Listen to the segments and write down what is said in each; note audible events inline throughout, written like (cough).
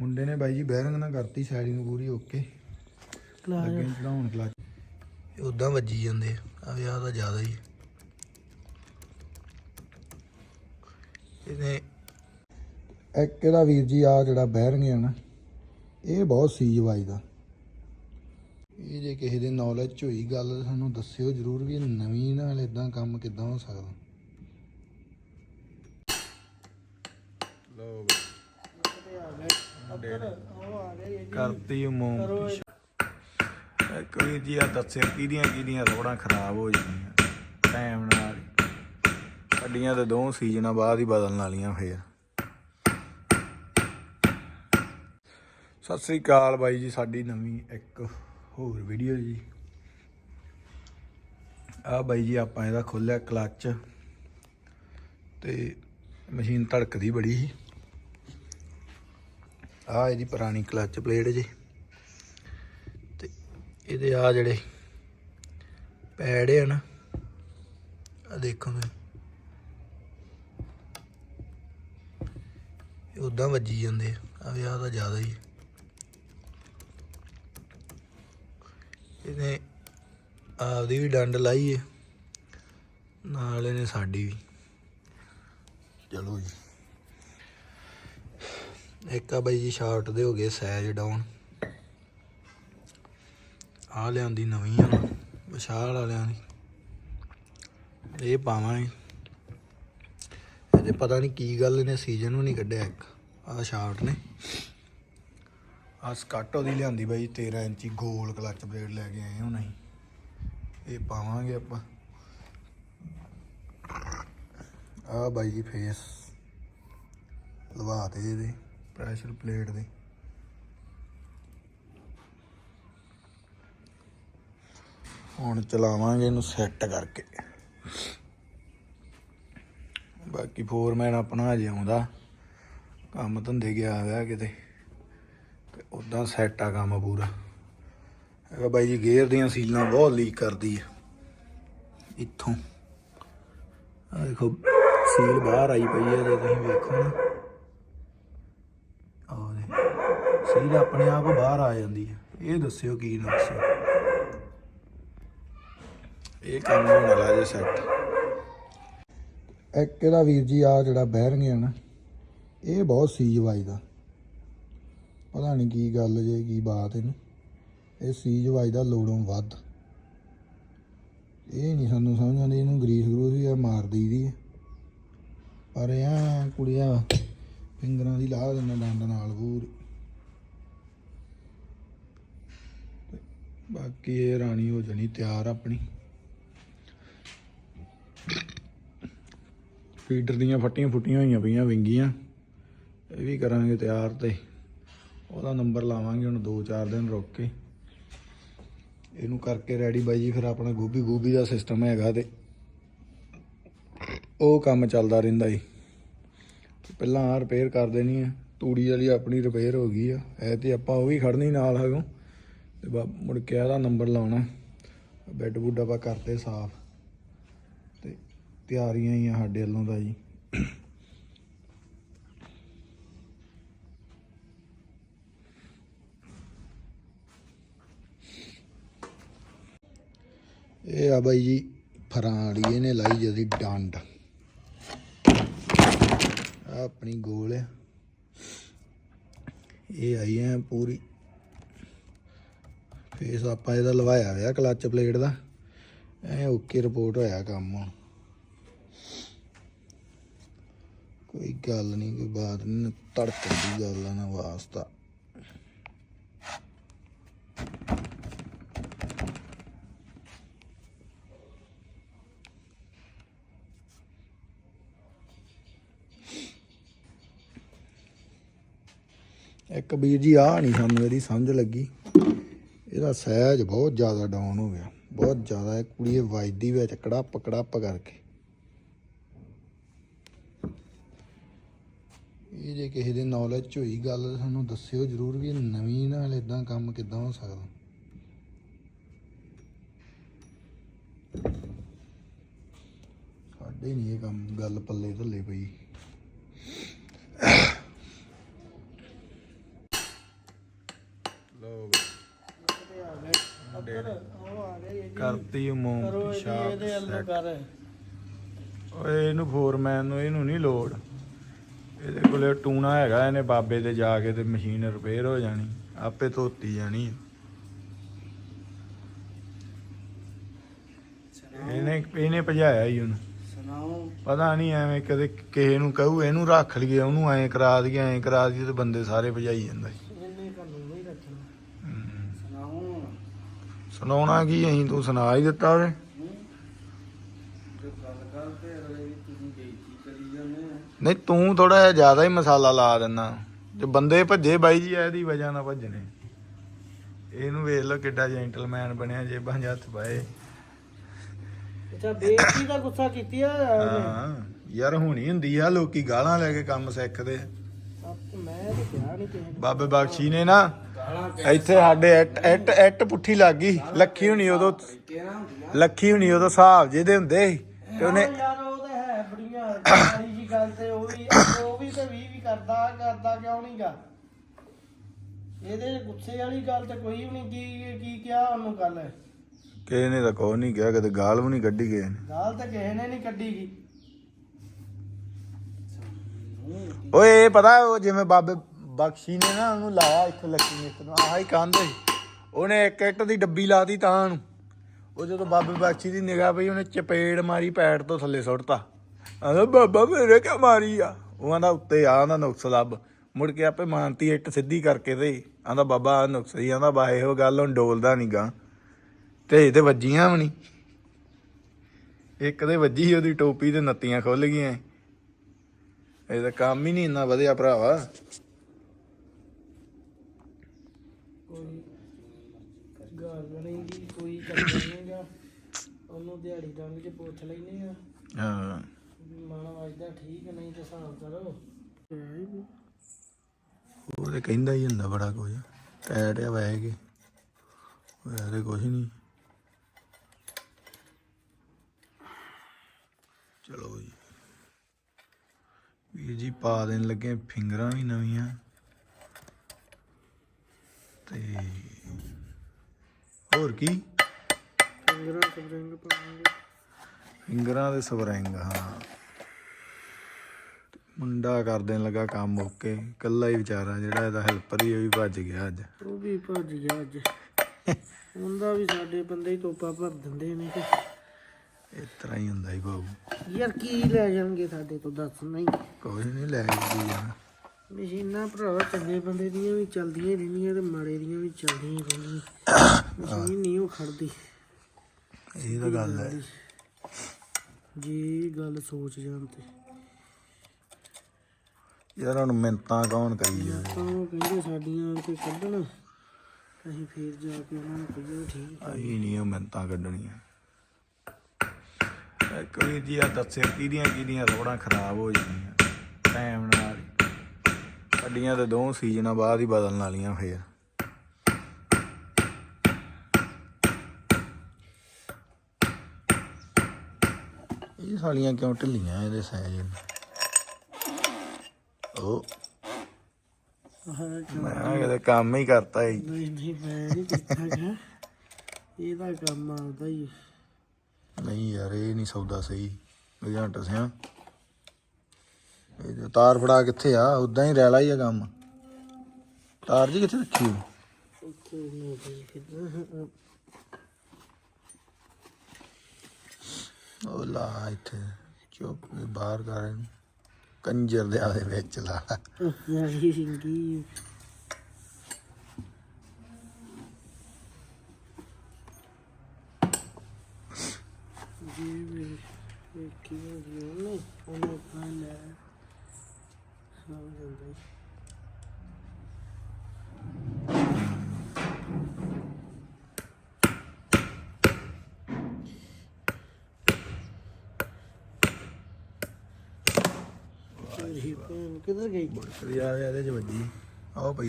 ਮੁੰਡੇ ਨੇ ਬਾਈ ਜੀ ਬੈਰਿੰਗ ਨਾਲ ਕਰਤੀ ਸੈਟਿੰਗ ਪੂਰੀ ਓਕੇ। ਲੱਗੇ ਚੜਾਉਣ ਕਲਚ ਉਦਾਂ ਵੱਜੀ ਜਾਂਦੇ ਆ ਵਿਆਹ ਦਾ ਜ਼ਿਆਦਾ ਹੀ। ਇਹਨੇ ਇੱਕ ਇਹਦਾ ਵੀਰ ਜੀ ਆ ਜਿਹੜਾ ਬੈਰਿੰਗ ਹੈ ਨਾ ਇਹ ਬਹੁਤ ਸੀਜ ਵੱਜਦਾ ਇਹ ਜੇ ਕਿਸੇ ਦੇ ਨੌਲੇਜ ਚ ਹੋਈ ਗੱਲ ਸਾਨੂੰ ਦੱਸਿਓ ਜਰੂਰ ਵੀ ਨਵੀਂ ਨਾਲ ਇਦਾਂ ਕੰਮ ਕਿੱਦਾਂ ਹੋ ਸਕਦਾ। ਲੋ ਕਰਤੀ ਮੋਮ ਇੱਕ ਵੀਰ ਜੀ ਆ ਦੱਸਿਆ ਕਿਹਦੀਆਂ ਕਿਹਦੀਆਂ ਰੋੜਾਂ ਖਰਾਬ ਹੋ ਜਾਂਦੀਆਂ। ਟਾਈਮ ਨਾਲ ਹੀ। ਸਾਡੀਆਂ ਤੇ ਦੋ ਸੀਜ਼ਨਾਂ ਬਾਅਦ ਹੀ ਬਦਲਣ ਵਾਲੀਆਂ ਫੇਰ। ਸਤਿ ਸ੍ਰੀ ਅਕਾਲ ਬਾਈ ਜੀ, ਸਾਡੀ ਨਵੀਂ ਇੱਕ ਹੋਰ ਵੀਡੀਓ ਜੀ। ਆ ਬਾਈ ਜੀ, ਆਪਾਂ ਇਹਦਾ ਖੋਲਿਆ ਕਲੱਚ। ਤੇ ਮਸ਼ੀਨ ਧੜਕਦੀ ਬੜੀ ਸੀ। ਆ ਇਹਦੀ ਪੁਰਾਣੀ ਕਲੱਚ ਪਲੇਟ ਜੀ। ਤੇ ਇਹਦੇ ਆ ਜਿਹੜੇ ਪੈਡ ਆ ਨਾ ਆ ਦੇਖੋ ਤੁਸੀਂ। ਉਦਾਂ ਵੱਜੀ ਜਾਂਦੇ ਆ ਵੀ ਵਿਆਹ ਤਾਂ ਜ਼ਿਆਦਾ ਹੀ ਇਹਨੇ ਆਪਦੀ ਵੀ ਡੰਡ ਲਾਈ ਏ ਨਾਲ ਇਹਨੇ ਸਾਡੀ ਵੀ। ਚਲੋ ਜੀ। ਇੱਕ ਆ ਬਾਈ ਜੀ ਸ਼ਾਰਟ ਦੇ ਹੋ ਗਏ ਸਾਈਜ਼ ਡਾਊਨ ਆ ਲਿਆਂਦੀ ਨਵੀਂ ਆ ਵਿਸ਼ਾਲ ਵਾਲਿਆਂ ਦੀ ਇਹ ਪਾਵਾਂਗੇ। ਇਹਦੇ ਪਤਾ ਨਹੀਂ ਕੀ ਗੱਲ ਇਹਨੇ ਸੀਜ਼ਨ ਨੂੰ ਨਹੀਂ ਕੱਢਿਆ ਇੱਕ ਆ ਸ਼ਾਰਟ ਨੇ। ਆ ਸਕਾਟੋ ਦੀ ਲਿਆਂਦੀ ਬਾਈ 13 ਇੰਚੀ, ਗੋਲ ਕਲਚ ਬਲੇਡ ਲੈ ਕੇ ਆਏ ਹੁਣ। ਅਸੀਂ ਇਹ ਪਾਵਾਂਗੇ ਆਪਾਂ। ਆ ਬਾਈ ਜੀ ਫੇਸ ਲਵਾ ਤੇ ਇਹਦੇ। ਪ੍ਰੈਸ਼ਰ ਪਲੇਟ ਦੇ। ਹੁਣ ਚਲਾਵਾਂਗੇ ਇਹਨੂੰ ਸੈੱਟ ਕਰਕੇ। ਬਾਕੀ ਫੋਰਮੈਨ ਆਪਣਾ ਅਜੇ ਆਉਂਦਾ। ਕੰਮ ਧੰਦੇ ਗਿਆ ਹੋਇਆ ਕਿਤੇ। ਤੇ ਉਦਾਂ ਸੈੱਟ ਆ ਕੰਮ ਪੂਰਾ। ਹੈਗਾ ਬਾਈ ਜੀ, ਗੇਅਰ ਦੀਆਂ ਸੀਲਾਂ ਬਹੁਤ ਲੀਕ ਕਰਦੀ ਆ। ਇੱਥੋਂ। ਆ ਦੇਖੋ, ਸੀਲ ਬਾਹਰ ਆਈ ਪਈ ਹੈ ਜੇ ਤੁਸੀਂ ਵੇਖੋ ਨਾ ਆਹ ਦੇ ਸੀਲ ਆਪਣੇ ਆਪ ਬਾਹਰ ਆ ਜਾਂਦੀ ਹੈ। ਇਹ ਦੱਸਿਓ ਕੀ ਨੁਕਸ ਹੈ ਇਹ ਕੰਮ ਹੋਣ ਵਾਲਾ ਜੇ ਸੈੱਟ ਇੱਕ ਇਹਦਾ ਵੀਰ ਜੀ ਆ ਜਿਹੜਾ ਬੈਰਿੰਗ ਹੈ ਨਾ ਇਹ ਬਹੁਤ ਸੀਜ ਵੱਜਦਾ ਪਤਾ ਨਹੀਂ ਕੀ ਗੱਲ ਜੇ ਕੀ ਬਾਤ ਇਹਨੂੰ। ਇਹ ਸੀਜ ਵੱਜਦਾ ਲੋੜੋਂ ਵੱਧ। ਇਹ ਨਹੀਂ ਸਾਨੂੰ ਸਮਝ ਆਉਂਦੀ ਇਹਨੂੰ ਗਰੀਸ ਗਰੂਸ ਵੀ ਆ ਮਾਰ ਦਈਦੀ ਹੈ ਪਰ ਇਹ ਕੁੜੀਆਂ ਫਿੰਗਰਾਂ ਦੀ ਲਾਹ ਦਿੰਦਾ ਡੰਡ ਨਾਲ ਪੂਰੀ। ਬਾਕੀ ਇਹ ਰਾਣੀ ਹੋ ਜਣੀ ਤਿਆਰ ਆਪਣੀ। ਫੀਡਰ ਦੀਆਂ ਫੱਟੀਆਂ ਫੁੱਟੀਆਂ ਹੋਈਆਂ ਪਈਆਂ ਵਿੰਗੀਆਂ। ਇਹ ਵੀ ਕਰਾਂਗੇ ਤਿਆਰ ਤੇ। ਉਹਦਾ ਨੰਬਰ ਲਾਵਾਂਗੇ ਹੁਣ 2-4 ਦਿਨ ਰੁਕ ਕੇ। ਇਹਨੂੰ ਕਰਕੇ ਰੈਡੀ ਬਾਈ ਜੀ, ਫਿਰ ਆਪਣਾ ਗੋਭੀ ਗੋਭੀ ਦਾ ਸਿਸਟਮ ਹੈਗਾ ਤੇ ਉਹ ਕੰਮ ਚੱਲਦਾ ਰਹਿੰਦਾ ਜੀ। ਪਹਿਲਾਂ ਆ ਰਿਪੇਅਰ ਕਰ ਦੇਣੀ ਆ। ਤੂੜੀ ਵਾਲੀ ਆਪਣੀ ਰਿਪੇਅਰ ਹੋ ਗਈ ਆ। ਐ ਤੇ ਆਪਾਂ ਉਹ ਵੀ ਖੜਨੀ ਨਾਲ ਹੈਗੋ। ਤੇ ਬਾ- ਮੁੜ ਕੇ ਇਹਦਾ ਨੰਬਰ ਲਾਉਣਾ। ਬੈੱਡ ਬੁੱਡ ਆਪਾਂ ਕਰਤੇ ਸਾਫ਼। ਤੇ ਤਿਆਰੀਆਂ ਹੀ ਆ ਸਾਡੇ ਵੱਲੋਂ ਦਾ ਜੀ। ਇਹ ਆ ਬਾਈ ਜੀ, ਫਰਾਂ ਵਾਲੀ, ਇਹਨੇ ਲਾਈ ਜਦੀ ਡੰਡ। ਆਪਣੀ ਗੋਲ ਹੈ ਇਹ ਆਈ ਐ ਪੂਰੀ। ਫੇਸ ਆਪਾਂ ਇਹਦਾ ਲਵਾਇਆ ਹੋਇਆ ਕਲਚ ਪਲੇਟ ਦਾ। ਐ ਓਕੇ ਰਿਪੋਰਟ ਹੋਇਆ ਕੰਮ। ਹੁਣ ਕੋਈ ਗੱਲ ਨਹੀਂ ਕੋਈ ਬਾਤ ਨਹੀਂ ਧੜਕਣ ਦੀ ਗੱਲ ਆ ਨਾ ਵਾਸਤਾ। ਇੱਕ ਵੀਰ ਜੀ ਆ ਨਹੀਂ ਸਾਨੂੰ ਇਹਦੀ ਸਮਝ ਲੱਗੀ। ਇਹਦਾ ਸਹਿਜ ਬਹੁਤ ਜ਼ਿਆਦਾ ਡਾਊਨ ਹੋ ਗਿਆ। ਬਹੁਤ ਜ਼ਿਆਦਾ ਇਹ ਕੁੜੀ ਇਹ ਵੱਜਦੀ ਵਿੱਚ ਕੜਾਪ ਕੜਾਪ ਕਰਕੇ। ਇਹ ਜੇ ਕਿਸੇ ਦੇ ਨੌਲੇਜ ਚ ਹੋਈ ਗੱਲ ਤਾਂ ਸਾਨੂੰ ਦੱਸਿਓ ਜਰੂਰ ਵੀ ਨਵੀਂ ਨਾਲ ਇਦਾਂ ਕੰਮ ਕਿੱਦਾਂ ਹੋ ਸਕਦਾ। ਸਾਡੇ ਨਹੀਂ ਇਹ ਕੰਮ ਗੱਲ ਪੱਲੇ ਥੱਲੇ ਪਈ ਮੁੰਡੇ ਨੇ ਉਹ ਆ ਗਏ ਜੀ ਕਰਤੀ ਮੋਮ ਕਰੋ ਇਹਦੇ ਵੱਲੋਂ set। ਕਰ। ਓਏ ਇਹਨੂੰ ਫੋਰਮੈਨ ਨੂੰ ਇਹਨੂੰ ਨਹੀਂ ਲੋੜ। ਇਹਦੇ ਕੋਲੇ ਟੂਣਾ ਹੈਗਾ ਇਹਨੇ ਬਾਬੇ ਦੇ ਜਾ ਕੇ ਤੇ ਮਸ਼ੀਨ ਰਿਪੇਅਰ ਹੋ ਜਾਣੀ। ਆਪੇ ਧੋਤੀ ਜਾਣੀ ਇਹਨੇ ਇਹਨੇ ਭਜਾਇਆ ਹੀ ਉਹਨੂੰ। ਸੁਣਾਓ। ਪਤਾ ਨਹੀਂ ਐਵੇਂ ਕਦੇ ਕਿਸੇ ਨੂੰ ਕਹੂ ਇਹਨੂੰ ਰੱਖ ਲਈਏ ਉਹਨੂੰ ਐਂ ਕਰਾ ਦਈਏ ਐਂ ਕਰਾ ਦਈਏ ਤੇ ਬੰਦੇ ਸਾਰੇ ਭਜਾਈ ਜਾਂਦਾ ਸੀ। ਇਹਨੇ ਕਾਨੂੰਨ ਨਹੀਂ ਰੱਖਣਾ ਹਮ। ਸੁਣਾਓ ਸੁਣਾਉਣਾ ਕੀ ਅਸੀਂ ਤੂੰ ਸੁਣਾ ਹੀ ਦਿੱਤਾ ਵੀ। ਨਹੀਂ ਤੂੰ ਥੋੜਾ ਜਿਹਾ ਜ਼ਿਆਦਾ ਹੀ ਮਸਾਲਾ ਲਾ ਦਿੰਦਾ ਤੇ ਬੰਦੇ ਭੱਜੇ ਬਾਈ ਜੀ ਇਹਦੀ ਵਜ੍ਹਾ ਨਾਲ ਭੱਜਣੇ। ਇਹਨੂੰ ਵੇਖ ਲਓ ਕਿੱਡਾ ਜੈਂਟਲਮੈਨ ਬਣਿਆ ਜੇਬਾਂ 'ਚ ਹੱਥ ਪਾਏ। ਅੱਛਾ ਬੇਇੱਜ਼ਤੀ ਦਾ ਗੁੱਸਾ ਕੀਤੀ ਆ ਹਾਂ ਯਾਰ ਹੋਣੀ ਹੁੰਦੀ ਆ ਲੋਕੀ ਗਾਲਾਂ ਲੈ ਕੇ ਕੰਮ ਸਿੱਖਦੇ ਆ। ਆਪ- ਮੈਂ ਤੇ ਕਿਹਾ ਨਹੀਂ ਕਿਸੇ ਨੂੰ। ਬਾਬੇ ਬਖਸ਼ੀ ਨੇ ਨਾ ਇੱਥੇ ਸਾਡੇ ਐਟ ਐਟ ਐਟ ਪੁੱਠੀ ਲੱਗ ਗਈ। ਲੱਖੀ ਹੁਣੀ ਉਦੋਂ ਲੱਖੀ ਹੁਣੀ ਉਦੋਂ ਹਿਸਾਬ ਜਿਹਦੇ ਹੁੰਦੇ ਸੀ। ਤੇ ਉਹਨੇ ਯਾਰ ਉਹ ਤੇ ਹੈ ਬੜੀਆਂ ਸਾਰੀ ਜੀ ਗੱਲ ਤੇ ਉਹ ਵੀ ਉਹ ਵੀ ਤੇ ਵੀ ਵੀ ਕਰਦਾ ਕਰਦਾ ਕਿਉਂ ਨਹੀਂਗਾ ਇਹਦੇ 'ਚ ਗੁੱਸੇ ਵਾਲੀ ਗੱਲ ਤੇ ਕੋਈ ਵੀ ਨਹੀਂ ਕੀ ਕੀ ਕਿਹਾ ਉਹਨੂੰ ਗੱਲ ਕਿਸੇ ਨੇ ਤਾਂ ਕੋਈ ਨਹੀਂ ਕਿਹਾ ਕਦੇ ਗਾਲ ਵੀ ਨਹੀਂ ਕੱਢੀ ਗਏ ਨੇ। ਗੱਲ ਤਾਂ ਕਿਸੇ ਨੇ ਨਹੀਂ ਕੱਢੀ ਗੀ। ਓਏ ਇਹ ਪਤਾ ਉਹ ਜਿਵੇਂ ਬਾਬੇ ਬਖਸ਼ੀ ਨੇ ਨਾ ਉਹਨੂੰ ਲਾਇਆ ਇੱਥੇ ਲੱਕੀ ਮਿੱਤਰ ਨੂੰ। ਆਹ ਹੀ ਕੰਧ ਸੀ। ਉਹਨੇ ਇੱਕ ਇੱਟ ਦੀ ਡੱਬੀ ਲਾਤੀ ਤਾਂ ਨੂੰ ਉਹ ਜਦੋਂ ਬਾਬੇ ਬਖਸ਼ੀ ਦੀ ਨਿਗਾਹ ਪਈ, ਉਹਨੇ ਚਪੇੜ ਮਾਰੀ ਪੈੜ ਤੋਂ ਥੱਲੇ ਸੁੱਟਤਾ। ਆਂਦਾ ਬਾਬਾ ਮੇਰੇ ਕਿਆ ਮਾਰੀ ਆ? ਉਹ ਆਂਦਾ ਉੱਤੇ ਆ ਆਂਦਾ ਨੁਕਸ ਲੱਭ। ਮੁੜ ਕੇ ਆਪੇ ਮਾਨਤੀ ਇੱਟ ਸਿੱਧੀ ਕਰਕੇ ਤੇ ਆਂਦਾ ਬਾਬਾ, ਆਹ ਨੁਕਸ ਹੀ ਆਂਦਾ ਬਾ ਇਹੋ ਗੱਲ, ਹੁਣ ਡੋਲਦਾ ਨੀ ਗਾ ਤੇ ਇਹ ਵੱਜੀਆਂ ਵੀ ਨਹੀਂ ਇੱਕ ਦੇ ਵੱਜੀ ਉਹਦੀ ਟੋਪੀ ਤੇ ਨੱਤੀਆਂ ਖੁੱਲ ਗਈਆਂ। ਇਹਦਾ ਕੰਮ ਹੀ ਨਹੀਂ ਇੰਨਾ ਵਧਿਆ ਭਰਾਵਾ ਕੋਈ ਗੱਲ ਨਹੀਂ ਗੀ ਕੋਈ ਗੱਲ ਨਹੀਂਗਾ ਉਹਨੂੰ ਦਿਹਾੜੀ ਡੰਗ 'ਚ ਪੁੱਛ ਲੈਨੇ ਆ। ਹਾਂ। ਵੀ ਮਨ ਵੱਜਦਾ ਠੀਕ ਨਹੀਂ ਤੇ ਹਿਸਾਬ ਕਰੋ। ਉਹ ਤੇ ਕਹਿੰਦਾ ਹੀ ਹੁੰਦਾ ਬੜਾ ਕੁਝ। ਟੈਟ ਆ ਵੈ ਕੇ। ਤੇ ਕੁਝ ਨਹੀਂ। ਚਲੋ ਜੀ। ਵੀਰ ਜੀ ਪਾ ਦੇਣ ਲੱਗੇ ਫਿੰਗਰਾਂ ਵੀ ਨਵੀਆਂ। ਤੇ ਹੋਰ ਕੀ? ਫਿੰਗਰਾਂ ਸਪਰਿੰਗ ਪਾਵਾਂਗੇ। ਫਿੰਗਰਾਂ ਦੇ ਸਵਰੰਗ ਹਾਂ। ਮੁੰਡਾ ਕਰ ਦੇਣ ਲੱਗਾ ਕੰਮ ਓਕੇ ਕੱਲਾ ਹੀ ਵਿਚਾਰਾ ਜਿਹੜਾ ਇਹਦਾ ਹੈਲਪਰ ਹੀ ਉਹ ਵੀ ਭੱਜ ਗਿਆ ਅੱਜ। ਉਹ ਵੀ ਭੱਜ ਗਿਆ ਅੱਜ। ਉਹਦਾ ਵੀ ਸਾਡੇ ਬੰਦੇ ਹੀ ਤੋਪਾ ਭਰ ਦਿੰਦੇ ਨੇ ਤੇ ਇਸ ਤਰ੍ਹਾਂ ਹੀ ਹੁੰਦਾ ਹੀ ਬਾਬੂ ਯਾਰ ਕੀ ਲੈ ਜਾਣਗੇ ਸਾਡੇ ਤੋਂ ਦੱਸ ਨਹੀਂ। ਕੋਈ ਨਹੀਂ ਲੈ ਜੀ ਜਾਣਾ ਮਸ਼ੀਨਾਂ ਭਰਾਵਾ ਚੰਗੇ ਬੰਦੇ ਦੀਆਂ ਵੀ ਚੱਲਦੀਆਂ ਰਹਿੰਦੀਆਂ ਤੇ ਮਾੜੇ ਦੀਆਂ ਵੀ ਚੱਲਦੀਆਂ ਰਹਿੰਦੀਆਂ। ਮਸ਼ੀਨ ਨਹੀਂ ਉਹ ਖੜਦੀ। ਇਹ ਤਾਂ ਗੱਲ ਹੈ। ਜੀ ਗੱਲ ਸੋਚ ਜਾਣ ਤੇ। ਯਾਰ ਹੁਣ ਮਿੰਤਾਂ ਕੌਣ ਕਰੀ ਜਾਵੇ? ਤਾਂ ਉਹ ਕਹਿੰਦੇ ਸਾਡੀਆਂ ਤੇ ਕੱਢਣ। ਅਸੀਂ ਫੇਰ ਜਾ ਕੇ ਉਹਨਾਂ ਨੂੰ ਕਹੀਏ ਠੀਕ ਆਈ ਨਹੀਂ ਉਹ ਮਿੰਤਾਂ ਕੱਢਣੀਆਂ। ਇੱਕ ਵੀਰ ਜੀ ਆ ਦੱਸਿਆ ਕਿਹਦੀਆਂ ਕਿਹਦੀਆਂ ਰੋੜਾਂ ਖਰਾਬ ਹੋ ਜਾਂਦੀਆਂ। ਟਾਈਮ ਨਾਲ ਹੀ। ਸਾਡੀਆਂ ਤੇ ਦੋ ਸੀਜ਼ਨਾਂ ਬਾਅਦ ਹੀ ਬਦਲਣ ਵਾਲੀਆਂ ਫੇਰ। ਸਾਲੀਆਂ ਕਿਉਂ ਢਿੱਲੀਆਂ ਇਹਦੇ ਸਾਈਜ਼ ਉਹ ਹਾਂ ਮੈਂ ਕਿਤੇ ਕੰਮ ਹੀ ਕਰਤਾ ਈ ਨਹੀਂ ਨਹੀਂ ਮੈਂ ਨਹੀਂ ਕੀਤਾ ਗਾ ਇਹਦਾ ਕੰਮ ਆਉਂਦਾ ਹੀ ਹੈ। ਨਹੀਂ ਯਾਰ ਇਹ ਨਹੀਂ ਸੌਦਾ ਸਹੀ। ਏਜੰਟ ਸਿਆ। ਇਹ ਤਾਰ ਫੜਾ ਕਿੱਥੇ ਆ? ਉਦਾਂ ਹੀ ਰੈਲਾ ਹੀ ਆ ਕੰਮ। ਤਾਰ ਜੀ ਕਿੱਥੇ ਰੱਖੀ ਹੋਈ? ਇੱਥੇ ਨਹੀਂ ਗਈ ਫਿਰ ਉਹ ਲਾ ਇੱਥੇ ਚੁੱਪ ਕੇ ਬਾਹਰ ਕਰ ਇਹਨੂੰ ਕੰਜਰ ਦੇ ਆਦੇ ਵਿੱਚ ਲਾ ਯਾਰੀ ਸਿੰਗੀ ਜੀ ਵੀ ਇਹ ਕੀ ਹੋ ਗਿਆ ਉਹਨੇ ਉਹਨੇ ਪਾ ਲੈ ਸਭ ਜਾਂਦਾ ਹੀ। ਤੇਰੀ ਭੈਣ ਕਿੱਧਰ ਗਈ? ਕਦੀ ਆ ਇਹਦੇ ਚ ਵੱਜੀ। ਆਓ ਪਈ।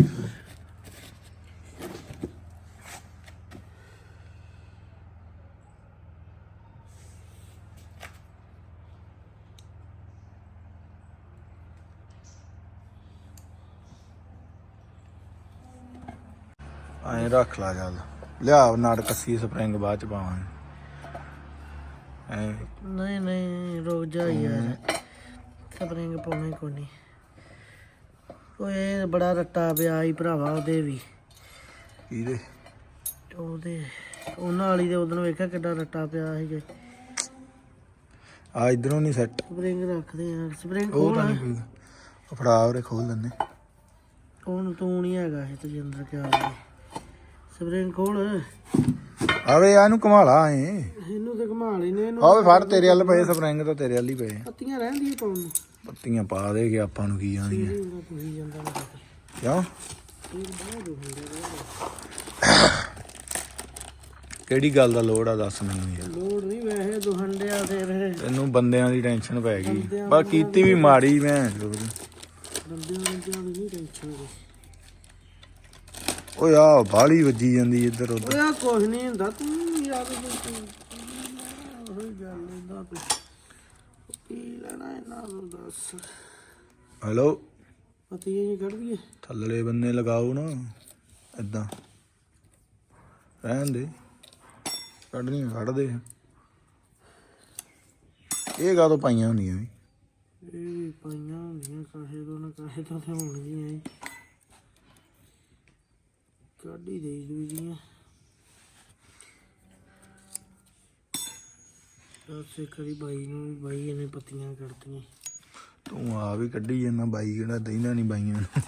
ਐਂ ਰੱਖ ਲਾ ਚੱਲ। ਲਿਆ ਨਾੜ ਕੱਸੀ ਸਪਰਿੰਗ ਬਾਅਦ ਚ ਪਾਵਾਂਗੇ ਐ। ਨਹੀਂ ਨਹੀਂ ਰੁਕ ਜਾ ਯਾਰ। ਸਪਰਿੰਗ ਪਾਉਣੀ ਕੋਈ ਨਹੀਂ ਓਏ ਬੜਾ ਰੱਟਾ ਪਿਆ ਹੀ ਭਰਾਵਾ ਉਹਦੇ ਵੀ। ਇਹਦੇ ਉਹਦੇ ਉਹਨਾਂ ਵਾਲੀ ਦੇ ਉਦੋਂ ਵੇਖਿਆ ਕਿੱਡਾ ਰੱਟਾ ਪਿਆ ਸੀ ਆ ਇਧਰੋਂ ਨਹੀਂ ਸੈੱਟ ਸਪਰਿੰਗ ਰੱਖਦੇ ਆ। ਸਪਰਿੰਗ ਉਹ ਤਾਂ ਨਹੀਂ ਉਹ ਫੜਾ ਉਰੇ ਖੋਲ ਲੈਨੇ ਉਹਨੂੰ ਤੂੰ ਨਹੀਂ ਹੈਗਾ ਇਹ ਤਜਿੰਦਰ ਕਿਆ ਸਪਰਿੰਗ ਖੋਲ। ਆਵੇ ਆ ਇਹਨੂੰ ਘੁਮਾਲਾ ਐ। ਇਹਨੂੰ ਤੇ ਘੁਮਾ ਲੈਨੇ ਇਹਨੂੰ ਆਵੇ ਫੜ ਤੇਰੇ ਵੱਲ ਪਏ ਸਪਰਿੰਗ ਤਾਂ ਤੇਰੇ ਵੱਲ ਹੀ ਪਏ। ਪੱਤੀਆਂ ਰਹਿੰਦੀਆਂ ਪਾਉਣ ਨੂੰ। ਪੱਤੀਆਂ ਪਾ ਦੇ ਕੇ ਆਪਾਂ ਨੂੰ ਕੀ ਜਾਂਦਾ ਨਾ ਕਿਉਂ? ਕਿਹੜੀ ਗੱਲ ਦਾ ਲੋੜ ਆ ਦੱਸ ਮੈਨੂੰ ਯਾਰ। ਲੋੜ ਨਹੀਂ ਵੈਸੇ ਦੁਹੰਡਿਆ ਤੇਰੇ ਤੈਨੂੰ ਬੰਦਿਆਂ ਦੀ ਟੈਨਸ਼ਨ ਪੈ ਗਈ। ਪਰ ਕੀਤੀ ਵੀ ਮਾੜੀ ਮੈਂ ਓਏ ਆ ਬਾਲੀ ਵੱਜੀ ਜਾਂਦੀ ਇੱਧਰ ਉੱਧਰ। ਓਏ ਕੁਛ ਨਹੀਂ ਹੁੰਦਾ ਤੂੰ ਤੂੰ ਹੋਈ ਗੱਲ ਇਹਦਾ ਤੂੰ। ਕੀ ਲੈਣਾ ਇਹਨਾਂ ਨੂੰ ਦੱਸ। ਹੈਲੋ? ਪਤੀਆਂ ਜੀ ਕੱਢ ਦਈਏ ਥੱਲੜੇ ਬੰਨੇ ਲਗਾਓ ਨਾ ਇਦਾਂ ਰਹਿਣ ਦੇ। ਕੱਢਣੀਆਂ ਕੱਢ ਦੇ। ਇਹ ਕਾਹਤੋਂ ਪਾਈਆਂ ਹੁੰਦੀਆਂ ਵੀ ਇਹ ਪਾਈਆਂ ਹੁੰਦੀਆਂ ਕਾਹੇ ਤੋਂ ਨਾ ਕਾਹੇ ਤੋਂ ਤੇ ਹੋਣਗੀਆਂ ਹੀ। ਕਾਢੀ ਦੇ ਦੂਜੀਆਂ ਦੱਸੇ ਕਰੀ ਬਾਈ ਨੂੰ ਵੀ ਬਾਈ ਇਹਨੇ ਪੱਤੀਆਂ ਕੱਢਤੀਆਂ। ਤੂੰ ਆ ਵੀ ਕੱਢੀ ਜਾਂਦਾ ਬਾਈ ਕਿਹੜਾ ਦੇਣਾ ਨਹੀਂ ਬਾਈਆਂ ਨੂੰ।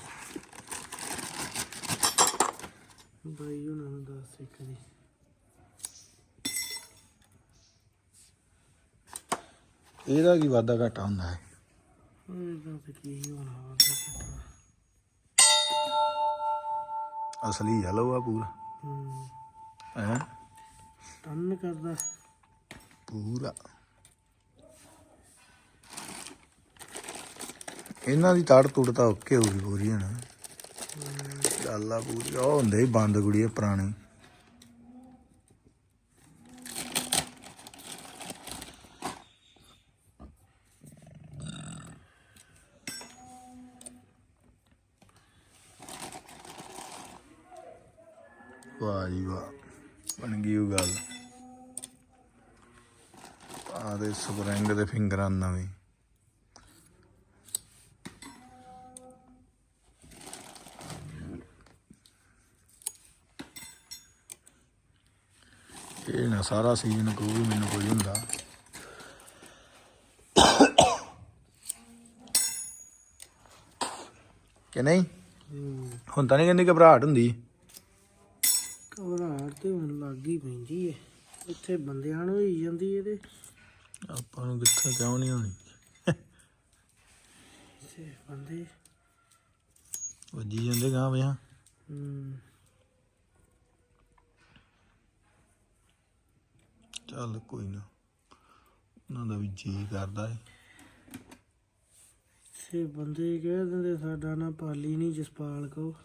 ਬਾਈ ਉਹਨਾਂ ਨੂੰ ਦੱਸ ਇੱਕ ਦੀ ਇਹਦਾ ਕੀ ਵਾਧਾ ਘਾਟਾ ਹੁੰਦਾ ਹੈ? ਇਹਦਾ ਤੇ ਕੀ ਹੋਣਾ ਪਤਾ। ਅਸਲੀ ਆ ਪੂਰਾ। ਹੂੰ। ਹੈ? ਟੰਨ ਕਰਦਾ। ਪੂਰਾ। ਇਹਨਾਂ ਦੀ ਤੜ ਤੁੜ ਤਾਂ ਓਕੇ ਹੋਊਗੀ ਪੂਰੀ ਹਨਾ ਗੱਲ ਆ ਪੂਰੀ, ਉਹ ਹੁੰਦੇ ਹੀ ਬੰਦ ਗੁੜੀਏ ਪੁਰਾਣੇ। ਵਾਹ ਜੀ ਵਾਹ, ਬਣ ਗਈ ਉਹ ਗੱਲ। ਆ ਦੇ ਸਪਰਿੰਗ ਦੇ ਫਿੰਗਰਾਂ ਨਵੇਂ। ਇਹ ਨਾ ਸਾਰਾ ਸੀਜ਼ਨ ਕੋਈ ਵੀ ਮੈਨੂੰ ਕੋਈ ਹੁੰਦਾ। ਕਿ ਨਹੀਂ? ਹੁਣ ਤਾਂ ਨਹੀਂ ਕਹਿੰਦੀ ਘਬਰਾਹਟ ਹੁੰਦੀ? ਘਬਰਾਹਟ ਤੇ ਹੁਣ ਲੱਗ ਹੀ ਪੈਂਦੀ ਏ। ਇੱਥੇ ਬੰਦਿਆਂ ਨੂੰ ਹੋਈ ਜਾਂਦੀ ਇਹਦੇ ਆਪਾਂ ਨੂੰ ਕਿੱਥੇ ਕਿਉਂ ਨਹੀਂ ਹੋਣੀ? ਇੱਥੇ ਬੰਦੇ ਵੱਜੀ ਜਾਂਦੇ ਗਾਂ ਵਿਆ ਹੂੰ ਚੱਲ ਕੋਈ ਨਾ ਉਹਨਾਂ ਦਾ ਵੀ ਜੀ ਕਰਦਾ ਹੈ ਇੱਥੇ ਬੰਦੇ ਕਹਿ ਦਿੰਦੇ ਸਾਡਾ ਨਾ ਪਾਲੀ ਨਹੀਂ ਜਸਪਾਲ ਕੋ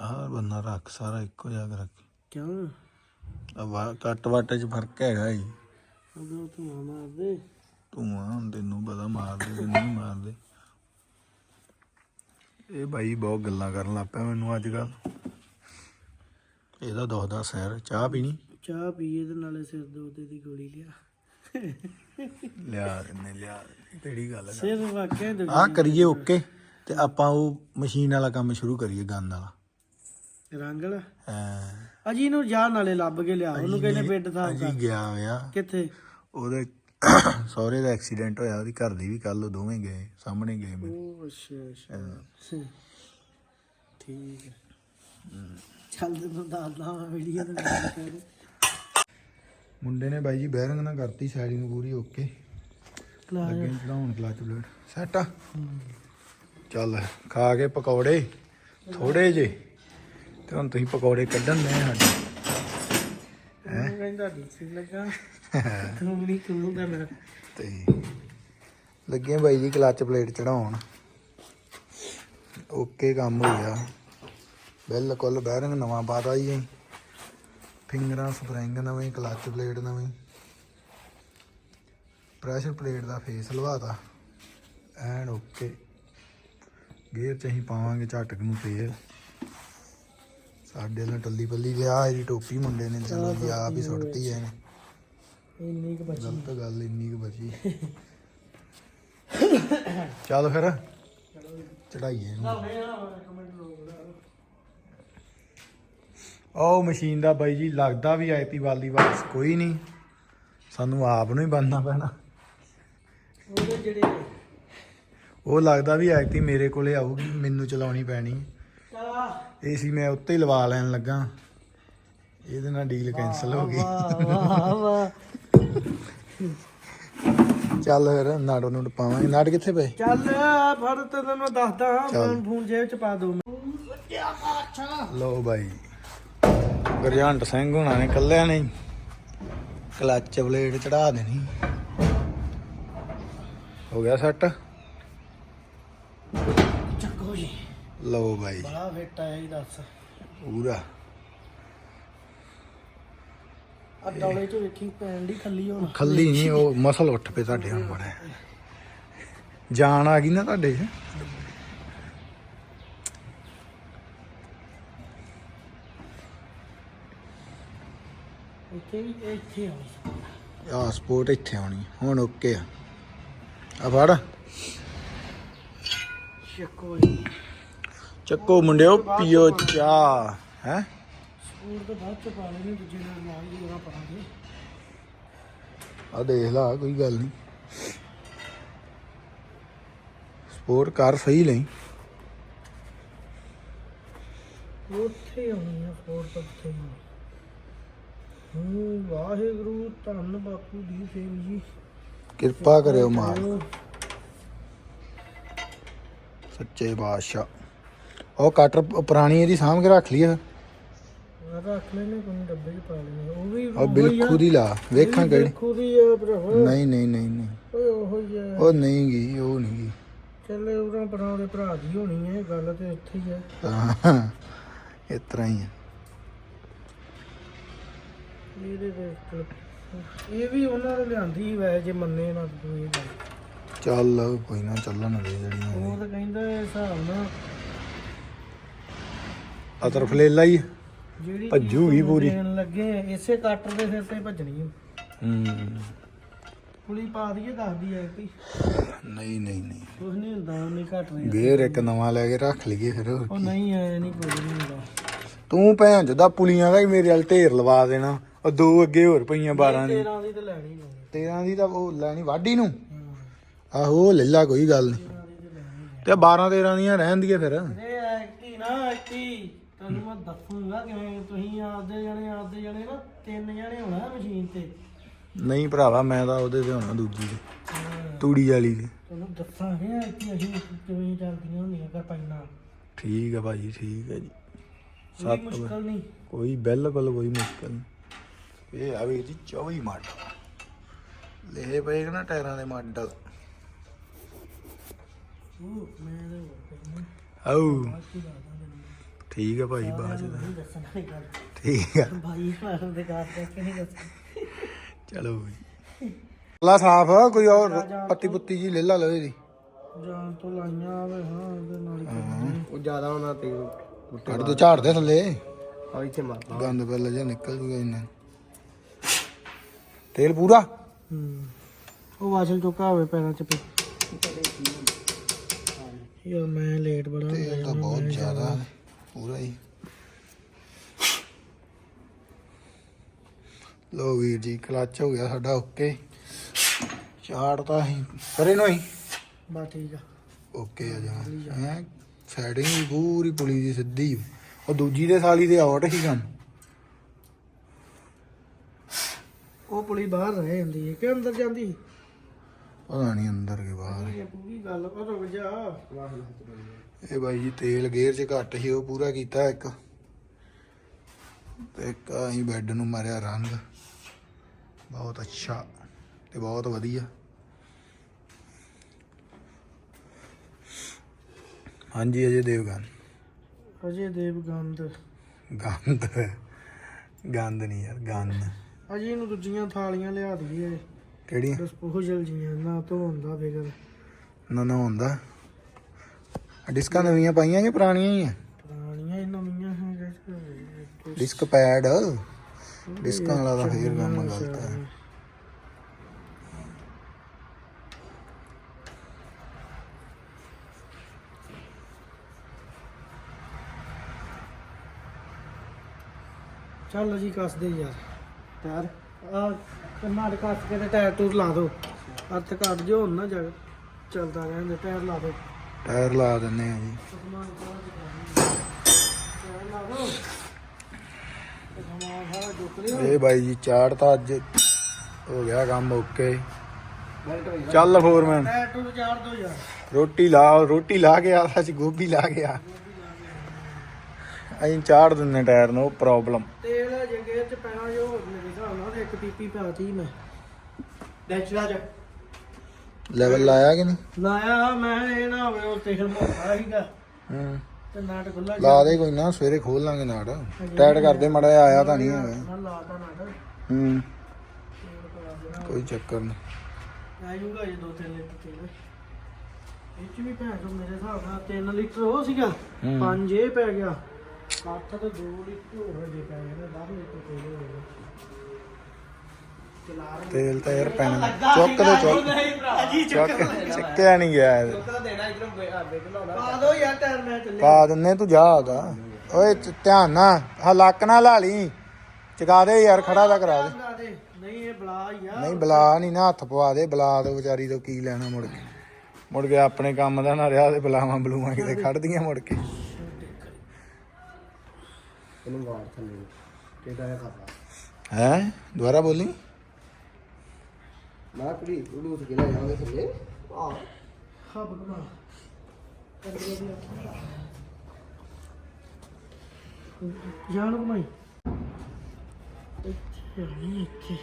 ਆਹ ਬੰਦਾ ਰੱਖ ਸਾਰਾ ਇੱਕੋ ਜਿਹਾ ਰੱਖ। ਕਿਉਂ? ਕੱਟ ਵਾਟੇ 'ਚ ਫ਼ਰਕ ਹੈਗਾ ਹੀ ਉਦੋਂ ਧੂਆਂ ਮਾਰਦੇ। ਤੂੰ ਆ ਹੁਣ ਤੈਨੂੰ ਪਤਾ ਮਾਰਦੇ ਕਿ ਨਹੀਂ ਮਾਰਦੇ। ਇਹ ਬਾਈ ਬਹੁਤ ਗੱਲਾਂ ਕਰਨ ਲੱਗ ਪਿਆ ਮੈਨੂੰ ਅੱਜ ਕੱਲ ਇਹਦਾ ਦੁਖਦਾ ਸਿਰ ਚਾਹ ਪੀਣੀ? ਚਾਹ ਪੀਏ ਤੇ ਨਾਲੇ ਸਿਰ ਦੇ ਉਹਦੇ ਦੀ ਗੋਲੀ ਲਿਆ। ਲਿਆ ਦਿੰਨੇ ਲਿਆ। ਕਿਹੜੀ ਗੱਲ ਹੈ ਸਿਰ ਵਾਕਿਆ ਦੁਖੀ ਆ ਕਰੀਏ ਓਕੇ ਤੇ ਆਪਾਂ ਉਹ ਮਸ਼ੀਨ ਵਾਲਾ ਕੰਮ ਸ਼ੁਰੂ ਕਰੀਏ ਗੰਦ ਵਾਲਾ। ਰੰਗਲ ਐਂ ਅਜੀ ਨੂੰ ਜਾ ਨਾਲੇ ਲੱਭ ਕੇ ਲਿਆ ਉਹਨੂੰ ਕਹਿੰਦੇ ਬੈੱਡ ਸਾਫ਼ ਅਜੀ ਗਿਆ ਹੋਇਆ। ਕਿੱਥੇ? ਉਹਦੇ (coughs) ਸਹੁਰੇ ਦਾ ਐਕਸੀਡੈਂਟ ਹੋਇਆ ਉਹਦੀ ਘਰ ਦੀ ਵੀ ਕੱਲ ਉਹ ਦੋਵੇਂ ਗਏ ਸਾਹਮਣੇ ਗਏ ਮੇਰੇ। ਉਹ ਅੱਛਾ ਅੱਛਾ। ਠੀਕ ਹੈ। ਚੱਲ ਤੈਨੂੰ ਦੱਸਦਾ ਮੈਂ ਵੀਡੀਓ ਕਰ ਮੁੰਡੇ ਨੇ ਬਾਈ ਜੀ ਬੈਰਿੰਗ ਨਾਲ ਕਰਤੀ ਸਾਈਡਿੰਗ ਪੂਰੀ ਓਕੇ। ਲੱਗੇ ਚੜਾਉਣ ਕਲਚ ਪਲੇਟ ਸੈਟ ਆ। ਚੱਲ ਖਾ ਕੇ ਪਕੌੜੇ ਥੋੜੇ ਜੇ ਤੇ ਹੁਣ ਤੁਸੀਂ ਪਕੌੜੇ ਕੱਢਣ ਨੇ ਸਾਡੇ। ਕਹਿੰਦਾ ਡੀਸੀ ਲੱਗਾ ਤੂੰ ਨਹੀਂ ਖੋਲਦਾ ਨਾ ਤੇ ਲੱਗੇ ਬਾਈ ਜੀ ਕਲਚ ਪਲੇਟ ਚੜਾਉਣ। ਓਕੇ ਕੰਮ ਹੋ ਗਿਆ। ਬਿਲਕੁਲ ਬੈਰਿੰਗ ਨਵਾਂ ਪਾਤਾ ਜੀ। ਫਿੰਗਰਾਂ ਸਪਰਿੰਗ ਨਵੇਂ ਕਲਚ ਪਲੇਟ ਨਵੀਂ। ਪ੍ਰੈਸ਼ਰ ਪਲੇਟ ਦਾ ਫੇਸ ਲਵਾਤਾ ਐਨ ਓਕੇ। ਗੇਅਰ ਚ ਅਸੀਂ ਪਾਵਾਂਗੇ ਝਟਕ ਨੂੰ ਤੇਲ। ਸਾਡੇ ਨਾਲ ਟੱਲੀ ਪੱਲੀ ਗਿਆ ਇਹਦੀ ਟੋਪੀ ਮੁੰਡੇ ਨੇ ਚਲੋ ਜੀ ਆਪ ਹੀ ਸੁੱਟਤੀ ਐ ਇੰਨੀ ਕੁ ਬਚੀ। ਗਲਤ ਗੱਲ ਇੰਨੀ ਕੁ ਬਚੀ। (coughs) ਚੱਲ ਫਿਰ ਚੜਾਈਏ ਉਹ ਮਸ਼ੀਨ ਦਾ ਬਾਈ ਜੀ ਲੱਗਦਾ ਵੀ ਆਈਪੀ ਵਾਲੀ ਵਾਪਸ ਕੋਈ ਨਹੀਂ। ਸਾਨੂੰ ਆਪ ਨੂੰ ਹੀ ਬੰਨਣਾ ਪੈਣਾ। ਉਹਦੇ ਜਿਹੜੇ ਉਹ ਲੱਗਦਾ ਵੀ ਆਈਪੀ ਮੇਰੇ ਕੋਲੇ ਆਊਗੀ ਮੈਨੂੰ ਚਲਾਉਣੀ ਪੈਣੀ। ਏਸੀ ਮੈਂ ਉੱਤੇ ਹੀ ਲਵਾ ਲੈਣ ਲੱਗਾ। ਇਹਦੇ ਨਾਲ ਡੀਲ ਕੈਨਸਲ ਹੋ ਗਈ। ਵਾਹ ਵਾਹ ਵਾਹ ਚੱਲ ਫਿਰ ਨਾੜੋ ਨੂੰ ਪਾਵਾਂਗੇ। ਨਾੜ ਕਿੱਥੇ ਪਏ? ਚੱਲ ਫੜ ਤੇ ਤੈਨੂੰ ਮੈਂ ਦੱਸਦਾ ਚੱਲ। ਫੋਨ ਜੇਬ ਚ ਪਾ ਦੋ। ਲੋ ਬਾਈ ਗਰਜੰਟ ਸਿੰਘ ਹੁਣਾਂ ਨੇ ਕੱਲਿਆਂ ਨੇ। ਕਲੱਚ ਪਲੇਟ ਚੜਾ ਦੇਣੀ। ਹੋ ਗਿਆ ਸੈੱਟ ਚੱਕੋ ਜੀ ਲਓ ਬਾਈ। ਬੜਾ ਫਿੱਟ ਆਇਆ ਹੀ ਦੱਸ। ਪੂਰਾ। ਆ ਡੌਲੇ ਚ ਵੇਖੀ ਪੈਣ ਦੀ ਖੱਲੀ ਹੁਣ। ਖੱਲੀ ਨਹੀਂ ਉਹ ਮਸਲ ਉੱਠ ਪਏ ਤੁਹਾਡੇ ਹੁਣ ਬੜਾ ਜਾਨ ਆ ਗਈ ਨਾ ਤੁਹਾਡੇ 'ਚ। ਇੱਥੇ ਵੀ ਇੱਥੇ ਆ ਸਪੋਰਟ ਇੱਥੇ ਆਉਣੀ ਹੁਣ ਓਕੇ ਆ। ਆ ਫੜ। ਚੱਕੋ ਜੀ ਚੱਕੋ ਮੁੰਡਿਓ ਪੀਓ ਚਾਹ ਹੈ? ਸਕੂਲ ਤੋਂ ਬਾਅਦ ਚ ਪਾ ਲੈਣੇ ਦੂਜੇ ਨਾਲ ਨਾਲ ਹੀ ਉਹਨਾਂ ਪੜਾਂਗੇ ਆ ਦੇਖ ਲਾ ਕੋਈ ਗੱਲ ਨਹੀਂ। ਸਪੋਰਟ ਕਰ ਸਹੀ ਲਈ। ਉੱਥੇ ਆਉਣੀ ਆ ਫੋਰ ਤੋਂ ਉੱਥੇ ਹੀ ਹੂੰ ਵਾਹਿਗੁਰੂ ਧੰਨ ਬਾਪੂ ਦੀ ਸੇਵ ਜੀ। ਕਿਰਪਾ ਕਰਿਓ ਮਾਰ ਸੱਚੇ ਬਾਦਸ਼ਾਹ। ਉਹ ਕਟਰ ਪੁਰਾਣੀ ਇਹਦੀ ਸਾਂਭ ਕੇ ਰੱਖ ਲਈ ਆ। ਰੱਖ ਲੈਣੇ ਕੋਈ ਡੱਬੇ ਚ ਪਾ ਲੈਣੇ ਉਹ ਵੀ ਉਹ ਬਿਲਖੂ ਦੀ ਲਾ ਵੇਖਾਂ ਕਿਹੜੀ। ਬਿਲਖੂ ਦੀ ਆ ਭਰਾਵਾ। ਨਹੀਂ ਨਹੀਂ ਨਹੀਂ ਨਹੀਂ। ਓਏ ਉਹੋ ਹੀ ਆ। ਉਹ ਨਹੀਂ ਗਈ ਉਹ ਨਹੀਂ ਗਈ ਚੱਲੇ ਉਹਨਾਂ ਉਹਦੇ ਭਰਾ ਦੀ ਹੋਣੀ ਹੈ ਗੱਲ ਤੇ ਉੱਥੇ ਹੀ ਹੈ ਹਾਂ ਇਸ ਤਰ੍ਹਾਂ ਹੀ ਆ। ਇਹਦੇ ਦੇ ਉੱਤੇ- ਇਹ ਵੀ ਉਹਨਾਂ ਨੇ ਲਿਆਂਦੀ ਸੀ ਵੈਸੇ ਜੇ ਮੰਨੇ ਨਾ ਤੂੰ ਇਹ ਗੱਲ। ਚੱਲ ਕੋਈ ਨਾ ਚੱਲਣ ਦੇ ਜਿਹੜੀਆਂ ਉਹ ਤਾਂ ਕਹਿੰਦਾ ਹਿਸਾਬ ਨਾਲ ਅਤਰ ਫਲੇਲਾ ਹੀ ਜਿਹੜੀ ਭੱਜੂਗੀ ਪੂਰੀ। ਦੇਣ ਲੱਗੇ ਇਸੇ ਕੱਟਰ ਦੇ ਸਿਰ ਤੇ ਭੱਜਣੀ ਹੈ ਹੂੰ। ਪੁਲੀ ਪਾ ਦਈਏ ਦੱਸਦੀ ਹੈ। ਕਿ ਨਹੀਂ ਨਹੀਂ ਨਹੀਂ। ਕੁਝ ਨਹੀਂ ਹੁੰਦਾ ਉਹਨੇ ਘਟ ਰਹੀ। ਗੇਰ ਇੱਕ ਨਵਾਂ ਲੈ ਕੇ ਰੱਖ ਲਈਏ ਫਿਰ। ਹੋਰ ਉਹ ਕੀ। ਨਹੀਂ ਆਇਆ ਨਹੀਂ ਕੁਝ ਨਹੀਂ ਹੁੰਦਾ। ਤੂੰ ਭੈਣ ਜਦਾ ਪੁਲੀਆਂ ਦਾ ਹੀ ਮੇਰੇ ਵਾਲ ਢੇਰ ਲਵਾ ਦੇਣਾ। ਉਹ ਦੋ ਅੱਗੇ ਹੋਰ ਪਈਆਂ 12 ਦੀ। 13 ਦੀ ਤਾਂ ਲੈਣੀ ਨਹੀਂ। 13 ਦੀ ਤਾਂ ਉਹ ਲੈਣੀ ਵਾਢੀ ਨੂੰ। ਆਹੋ ਲੈ ਲਾ ਕੋਈ ਗੱਲ ਨਹੀਂ 13 ਦੀ ਤਾਂ ਲੈਣੀ ਤੇ 12 13 ਦੀਆਂ ਰਹਿੰਦੀਆਂ ਫਿਰ। ਇਹ ਐਕਟੀ ਨਾ ਐਕਟੀ ਤੁਹਾਨੂੰ ਮੈਂ ਦੱਸੂਗਾ ਕਿਵੇਂ ਤੁਸੀਂ ਆਪਦੇ ਜਣੇ ਆਪਦੇ ਜਣੇ ਨਾ ਤਿੰਨ ਜਣੇ ਹੋਣਾ ਮਸ਼ੀਨ ਤੇ। ਨਹੀਂ ਭਰਾਵਾ ਮੈਂ ਤਾਂ ਉਹਦੇ ਤੇ ਹੋਣਾ ਦੂਜੀ ਤੇ। ਹਾਂ, ਤੂੜੀ ਵਾਲੀ ਤੇ। ਤੁਹਾਨੂੰ ਦੱਸਾਂਗੇ ਕਿ ਅਸੀਂ ਕਿਵੇਂ ਚੱਲਦੀਆਂ ਹੁੰਦੀਆਂ ਕਰਪਾਈਨਾਂ ਠੀਕ ਆ ਭਾਜੀ ਠੀਕ ਹੈ ਜੀ। ਕੋਈ ਸੱਤ ਮੁਸ਼ਕਲ ਨਹੀਂ। ਕੋਈ ਬਿਲਕੁਲ ਕੋਈ ਮੁਸ਼ਕਲ ਨਹੀਂ। ਇਹ ਆ ਜੀ 24 ਮਾਡਲ। ਲੈ ਪਏਗਾ ਨਾ ਟਾਇਰਾਂ ਦੇ ਮਾਡਲ? ਉਹ ਮੈਂ ਤਾਂ ਹੋਰ ਕਹਿੰਦਾ ਆਉ ਠੀਕ ਆ ਭਾਈ ਬਾਅਦ ਚ ਤਾਂ। ਨਹੀਂ ਦੱਸਣਾ ਇਹ ਗੱਲ। ਠੀਕ ਆ। ਭਾਈ ਮਾਰਨ ਦੇ ਕਾਰ ਕਰਕੇ ਨਹੀਂ ਦੱਸਣਾ। ਚਲੋ ਬਈ ਲਾ ਸਾਫ਼ ਕੋਈ ਹੋਰ ਪੱਤੀ ਪੁੱਤੀ ਜੀ ਲੈ ਲਾ ਲਓ ਇਹਦੀ। ਜਾਨ ਤੋਂ ਲਾਈਆਂ ਆਵੇ ਹਾਂ ਉਹਦੇ ਨਾਲ ਹੀ ਕਰਨੀ। ਉਹ ਜ਼ਿਆਦਾ ਉਹਨਾਂ ਤੇ ਕੱਢ ਦੋ ਝਾੜ ਦੇ ਥੱਲੇ। ਆ ਇੱਥੇ ਮਾਰਦਾ ਗੰਦ ਪਹਿਲਾਂ ਜਿਹਾ ਨਿਕਲ ਜੂਗਾ ਇੰਨਾ ਤੇਲ ਪੂਰਾ? ਹੂੰ। ਉਹ ਵਾਸ਼ਲ ਚੁੱਕਾ ਹੋਵੇ ਪੈਰਾਂ ਚ ਪਈ ਯਾਰ ਮੈਂ ਲੇਟ ਬੜਾ ਹੋ ਤੇਲ ਗਿਆ ਤਾਂ ਬਹੁਤ ਜ਼ਿਆਦਾ ਹੈ, ਪੂਰਾ ਹੀ। ਲੋ ਵੀਰ ਜੀ ਕਲੱਚ ਹੋ ਗਿਆ ਸਾਡਾ ਓਕੇ ਚਾੜ ਤਾਂ ਅਸੀਂ ਕਰੇ ਨੂੰ ਹੀ। ਬਸ ਠੀਕ ਆ। ਓਕੇ ਆ ਜਾ ਹੈ ਸੈਟਿੰਗ ਪੂਰੀ ਪੁਲੀ ਦੀ ਸਿੱਧੀ। ਉਹ ਦੂਜੀ ਦੇ ਸਾਲੀ ਦੇ ਆਊਟ ਹੀ ਕੰਮ। ਉਹ ਪੁਲੀ ਬਾਹਰ ਰਹਿ ਜਾਂਦੀ ਹੈ ਕਿ ਅੰਦਰ ਜਾਂਦੀ ਪਤਾ ਨਹੀਂ ਅੰਦਰ ਕੇ ਬਾਹਰ। ਇਹ ਪੂਰੀ ਗੱਲ ਉਹ ਰੁਕ ਜਾ। ਇਹ ਬਾਈ ਜੀ ਤੇਲ ਗੇਅਰ 'ਚ ਘੱਟ ਸੀ ਉਹ ਪੂਰਾ ਕੀਤਾ ਇੱਕ। ਤੇ ਇੱਕ ਅਸੀਂ ਬੈੱਡ ਨੂੰ ਮਾਰਿਆ ਰੰਗ। ਬਹੁਤ ਅੱਛਾ ਤੇ ਬਹੁਤ ਵਧੀਆ। ਹਾਂਜੀ ਅਜੇ ਦੇਵਗਨ ਅਜੇ ਦੇਵ ਗੰਧ ਗੰਦ। ਗੰਦ ਨਹੀਂ ਯਾਰ ਗੰਦ। ਅਜੇ ਇਹਨੂੰ ਦੂਜੀਆਂ ਥਾਲੀਆਂ ਲਿਆ ਦਈਏ। ਕਿਹੜੀਆਂ? ਡਿਸਪੋਜ਼ਲ ਜੀਆਂ ਨਾ ਧੋਂਦਾ ਫਿਕਰ ਨਾ ਨਾ ਹੁੰਦਾ। ਡਿਸਕਾਂ ਨਵੀਆਂ ਪਾਈਆਂ ਕਿ ਪੁਰਾਣੀਆਂ ਹੀ ਆ? ਪੁਰਾਣੀਆਂ ਹੀ ਨਵੀਆਂ ਹੈ ਡਿਸਕ ਪੈਡ। ਡਿਸਕਾਂ ਵਾਲਾ ਤਾਂ ਫੇਰ ਕੰਮ ਗਲਤ ਹੈ। ਚੱਲ ਜੀ ਕੱਸ ਦੇ ਯਾਰ। ਟਾਇਰ ਆ ਕੰਨਾਂ ਦੇ ਕੱਸ ਕੇ ਤੇ ਟਾਇਰ ਟੂਰ ਲਾ ਦੋ। ਹੱਥ ਕੱਟ ਜੋ ਹੁਣ ਨਾ ਜਗ ਚੱਲਦਾ ਰਹਿੰਦੇ ਟਾਇਰ ਲਾ ਦੋ। ਟਾਇਰ ਲਾ ਦਿੰਨੇ ਆ ਜੀ। ਸਮਾਨ ਟਾਇਰ ਲਾ ਦੋ। ਤੇ ਸਮਾਨ ਸਾਰਾ ਜੁਕ ਲਿਓ ਇਹ ਬਾਈ ਜੀ ਚਾੜ ਤਾਂ ਅੱਜ ਹੋ ਗਿਆ ਕੰਮ ਓਕੇ। ਚੱਲ ਫੋਰਮੈਨ ਟਾਇਰ ਟੂਰ ਚਾੜ ਦੋ ਯਾਰ। ਰੋਟੀ ਲਾ ਰੋਟੀ ਲਾ ਕੇ ਆ ਸੱਚ ਗੋਭੀ ਲਾ ਕੇ ਆ। ਅਸੀਂ ਚਾੜ ਦਿੰਨੇ ਟਾਇਰ ਨੂੰ ਪ੍ਰੋਬਲਮ ਤੇਲ ਜਗੇ ਚ ਪੈਣਾ ਜੋ ਇੱਕ ਪੀਪੀ ਪਾਤੀ ਮੈਂ। ਡੈਚਰਾ ਚ ਲੈਵਲ ਲਾਇਆ ਕਿ ਨਹੀਂ? ਲਾਇਆ ਮੈਂ ਇਹ ਨਾ ਹੋਵੇ ਉਹ ਤੇਲ ਮੋਟਾ ਸੀਗਾ। ਹੂੰ। ਤੇ ਨਾਟ ਖੁੱਲਾ ਲਾ ਦੇ ਕੋਈ ਨਾ ਸਵੇਰੇ ਖੋਲ ਲਾਂਗੇ ਨਾੜ ਟਾਈਟ ਕਰਦੇ ਮੜਾ ਆਇਆ ਤਾਂ ਨਹੀਂ ਲਾਤਾ ਨਾਟ। ਹੂੰ। ਕੋਈ ਚੱਕਰ ਨਹੀਂ। ਆਇੂਗਾ ਇਹ ਦੋ ਤਿੰਨ ਲੀਟਰ ਤੇਲ। ਇਹ ਚ ਵੀ ਭੈਣ ਚੋ ਮੇਰੇ ਹਿਸਾਬ ਨਾਲ 3 ਲੀਟਰ ਉਹ ਸੀਗਾ। ਹੂੰ। 5 ਇਹ ਪੈ ਗਿਆ। 8 ਤੇ 2 ਲੀਟਰ ਹੋਰ ਜੇ ਪੈ ਗਏ 10 ਲੀਟਰ ਤੇਲ ਹੋ ਗਿਆ ਤੇਲ ਤਾਂ ਯਾਰ ਪੈਣਾ ਚੁੱਕ ਦੇ ਚੁੱਕ। ਅਜੀ ਚੁੱਕ ਚੱਕਿਆ ਨਹੀਂ ਗਿਆ ਇਹ। ਤਾਂ ਦੇਣਾ ਇਧਰੋਂ ਵੇਖ ਲਾਉਣਾ ਪਾ ਦੋ ਯਾਰ ਟਾਇਰ ਮੈਂ ਚੱਲੇ ਪਾ ਦਿੰਨੇ ਤੂੰ ਜਾ ਉਹਦਾ ਓਏ ਧਿਆਨ ਨਾ ਹਾ ਲੱਕ ਨਾ ਲਾ ਲਈ। ਚਕਾ ਦੇ ਯਾਰ ਖੜਾ ਦਾ ਕਰਾ ਦੇ। ਨਹੀਂ ਇਹ ਬਲਾ ਹੀ ਆ। ਨਹੀਂ ਬਲਾ ਨਹੀਂ ਨਾ ਹੱਥ ਪਵਾ ਦੇ। ਬਲਾ ਤੋਂ ਵਿਚਾਰੀ ਤੋਂ ਕੀ ਲੈਣਾ ਮੁੜ ਕੇ। ਮੁੜ ਕੇ ਆਪਣੇ ਕੰਮ ਦਾ ਨਾ ਰਿਹਾ ਤੇ ਬਲਾਵਾਂ ਬਲੂਆਂ ਕਿਤੇ ਖੜਦੀਆਂ ਮੁੜ ਕੇ। ਇਹਨੂੰ ਵਾਰ ਥੱਲੇ। ਕਿਹਦਾ ਹੈ ਖਾਤਾ ਹੈ? ਦੁਬਾਰਾ ਬੋਲੀ? ਨਾ ਕੁੜੀ ਕੇ ਲੈ ਜਾਵਾਂਗੇ ਥੱਲੇ ਆ ਹੱਬ ਬਣਾ ਜਾਣ ਇੱਥੇ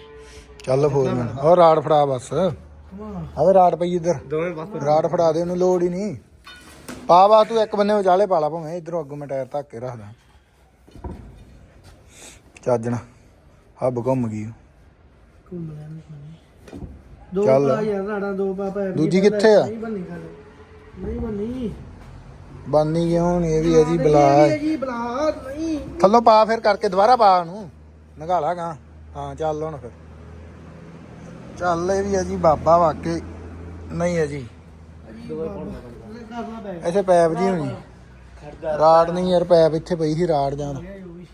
ਚੱਲ ਫੋਰਮੈਨ ਉਹ ਰਾੜ ਫੜਾ ਬਸ ਆਵੇ ਰਾੜ ਪਈ ਇੱਧਰ ਦੋਵੇਂ ਬਸ ਰਾੜ ਫੜਾ ਦੇ ਉਹਨੂੰ ਲੋੜ ਹੀ ਨਹੀਂ ਪਾ ਵਾ ਤੂੰ ਇੱਕ ਬੰਨੇ ਵਿਚਾਲੇ ਪਾ ਲਾ ਭਾਵੇਂ ਇਧਰੋਂ ਅੱਗੋਂ ਮੈਂ ਟਾਇਰ ਧੱਕ ਕੇ ਰੱਖਦਾ ਚੱਜਣਾ ਹੱਬ ਘੁੰਮ ਗਈ ਘੁੰਮ ਲੈਣ ਦੋ ਚੱਲ। ਪਾ ਯਾਰ ਰਾੜਾ ਦੋ ਪਾ ਪੈ ਦੂਜੀ ਕਿੱਥੇ ਆ? ਨਹੀਂ ਬੰਨੀ ਗੱਲ। ਨਹੀਂ ਬੰਨੀ ਬਾਨੀ ਕਿਉਂ ਨਹੀਂ ਇਹ ਵੀ ਜੀ ਬਲਾ ਹੈ। ਜੀ ਬਲਾ ਨਹੀਂ। ਥੱਲੋਂ ਪਾ ਫਿਰ ਕਰਕੇ ਦੁਬਾਰਾ ਪਾ ਉਹਨੂੰ। ਨਗਾਲਾ ਗਾ ਹਾਂ ਚੱਲ ਹੁਣ ਫਿਰ। ਚੱਲ ਇਹ ਵੀ ਹੈ ਜੀ ਬਾਬਾ ਵਾਕੇ ਨਹੀਂ ਹੈ ਜੀ। ਕਰਨਾ ਪੈ ਇੱਥੇ ਪੈਪ ਜੀ ਹੋਣੀ। ਰਾੜ ਨਹੀਂ ਯਾਰ ਪੈਪ ਇੱਥੇ ਪਈ ਸੀ ਰਾੜ ਜਾਣ ਗਿਆ ਜੋ ਵੀ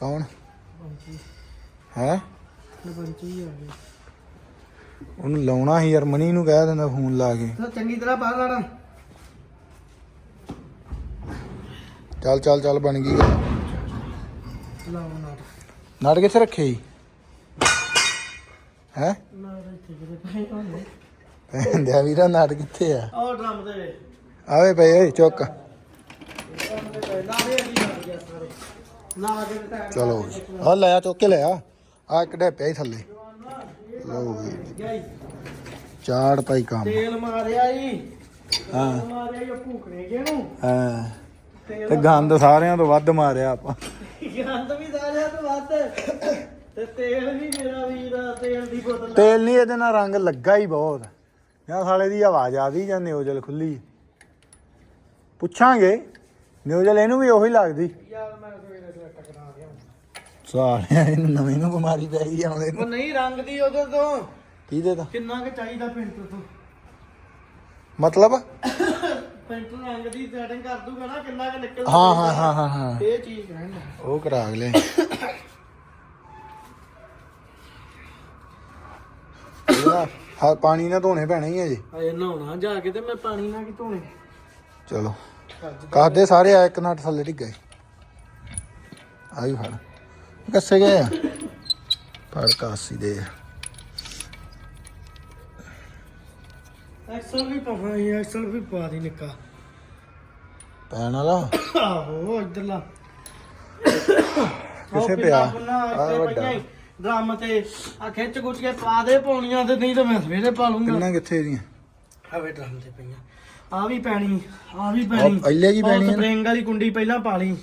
ਕੌਣ? ਪੰਚੀ ਹੈ ਪੰਚੀ ਆ ਉਹਨੂੰ ਲਾਉਣਾ ਸੀ ਯਾਰ ਮਨੀ ਨੂੰ ਕਹਿ ਦਿੰਦਾ ਫੋਨ ਲਾ ਕੇ। ਤਾਂ ਚੰਗੀ ਤਰ੍ਹਾਂ ਪਾ ਲੈਣਾ। ਚੱਲ ਚੱਲ ਚੱਲ ਬਣ ਗਈ ਗੱਲ। ਲਾਓ ਨਾਟ ਨਟ ਕਿੱਥੇ ਰੱਖੇ ਜੀ ਹੈ? ਨਾਟ ਇੱਥੇ ਕਿਤੇ ਪਏ ਹੋਣੇ। ਭੈਂਦਿਆ ਵੀਰਾ ਨਟ ਕਿੱਥੇ ਆ? ਉਹ ਡਰਮ ਦੇ। ਆਵੇ ਪਏ ਓਏ ਚੁੱਕ। ਚਲੋ। ਆ ਲੈ ਆ ਚੁੱਕ ਕੇ ਲੈ ਆ। ਆ ਇੱਕ ਡੱਪਿਆ ਹੀ ਥੱਲੇ। ਲਓ ਜੀ। ਈ। ਚਾੜ ਪਾਈ ਕੰਮ। ਤੇਲ ਮਾਰਿਆ ਈ ਹਾਂ। ਮਾਰਿਆ ਈ ਉਹ ਭੂਖਣੇ ਜੇ ਨੂੰ ਹਾਂ। ਤੇ ਗੰਦ ਸਾਰਿਆਂ ਤੋਂ ਵੱਧ ਮਾਰਿਆ ਆਪਾਂ। ਗੰਦ ਵੀ ਸਾਰਿਆਂ ਤੋਂ ਵੱਧ। ਤੇ ਤੇਲ ਵੀ ਮੇਰਾ ਵੀਰ ਆ, ਤੇਲ ਦੀ ਬੋਤਲ ਤੇਲ ਨਹੀਂ ਇਹਦੇ ਨਾਲ ਰੰਗ ਲੱਗਾ ਹੀ ਬਹੁਤ। ਜਾਂ ਸਾਲੇ ਦੀ ਆਵਾਜ਼ ਆਦੀ ਜਾਂ ਨਿਊਜ਼ਲ ਖੁੱਲੀ। ਪੁੱਛਾਂਗੇ। ਨਿਊਜ਼ਲ ਇਹਨੂੰ ਵੀ ਉਹੀ ਲੱਗਦੀ। ਯਾਰ ਮੈਂ ਸਵੇਰੇ ਸਵੇਰੇ ਟਕਰਾ ਗਿਆ ਸਾਲਿਆਂ ਇਹਨੂੰ ਨਵੀਂ ਨੂੰ ਬਿਮਾਰੀ ਪੈ ਗਈ ਆਉਂਦੇ ਉਹ ਨੂੰ ਨਹੀਂ ਰੰਗ ਦੀ ਉਹਦੇ ਤੋਂ। ਕਿਹਦੇ ਤਾਂ? ਕਿੰਨਾ ਕੁ ਚਾਹੀਦਾ ਪਿੰਟਰ ਤੋਂ? ਮਤਲਬ? ਪਿੰਟਰ ਰੰਗ ਦੀ ਸੈਟਿੰਗ ਕਰ ਦੂਗਾ ਨਾ ਕਿੰਨਾ ਕੁ ਨਿਕਲ ਹਾਂ ਹਾਂ ਹਾਂ ਹਾਂ ਹਾਂ। ਇਹ ਚੀਜ਼ ਕਹਿਣਾ ਉਹ ਕਰਾ ਲੈ ਹਾਂ ਪਾਣੀ ਨਾਲ ਧੋਣੇ ਪੈਣੇ ਹੀ ਆ ਜੀ। ਹਏ ਨਹਾਉਣਾ ਜਾ ਕੇ ਤੇ ਮੈਂ ਪਾਣੀ ਨਾਲ ਕੀ ਧੋਣੇ? ਚਲੋ। ਕਾਦੇ ਸਾਰੇ ਆ ਇੱਕ ਨਟ ਥੱਲੇ ਡਿੱਗ ਗਏ। ਆਈ ਫੜ। ਕੱਸੇ ਗਏ ਆ? ਫੜ ਕਾਸੀ ਦੇ। ਐਕਸਲ ਵੀ ਇਹ ਐਕਸਲ ਵੀ ਪਾ ਦੀ ਨਿੱਕਾ। ਪੈਣ ਵਾਲਾ? ਆਹੋ ਇਧਰਲਾ। ਕਿਸੇ ਪਿਆ। ਆ ਵੱਡਾ। ਡਰਮ ਤੇ ਆ ਖਿੱਚ ਗੁੱਚ ਕੇ ਪਾ ਦੇ ਪੌਣੀਆਂ ਤੇ ਨਹੀਂ ਤਾਂ ਮੈਂ ਸਵੇਰੇ ਪਾ ਲੂੰਗਾ। ਕਿੰਨਾ ਕਿੱਥੇ ਦੀਆਂ ਆਵੇ ਡਰਮ ਤੇ ਪਈਆਂ। ਆ ਵੀ ਪੈਣੀ ਆ ਵੀ ਪੈਣੀ। ਪਹਿਲੇ ਜੀ ਪੈਣੀ? ਸਪਰਿੰਗ ਵਾਲੀ ਕੁੰਡੀ ਪਹਿਲਾਂ ਪਾ ਲਈ।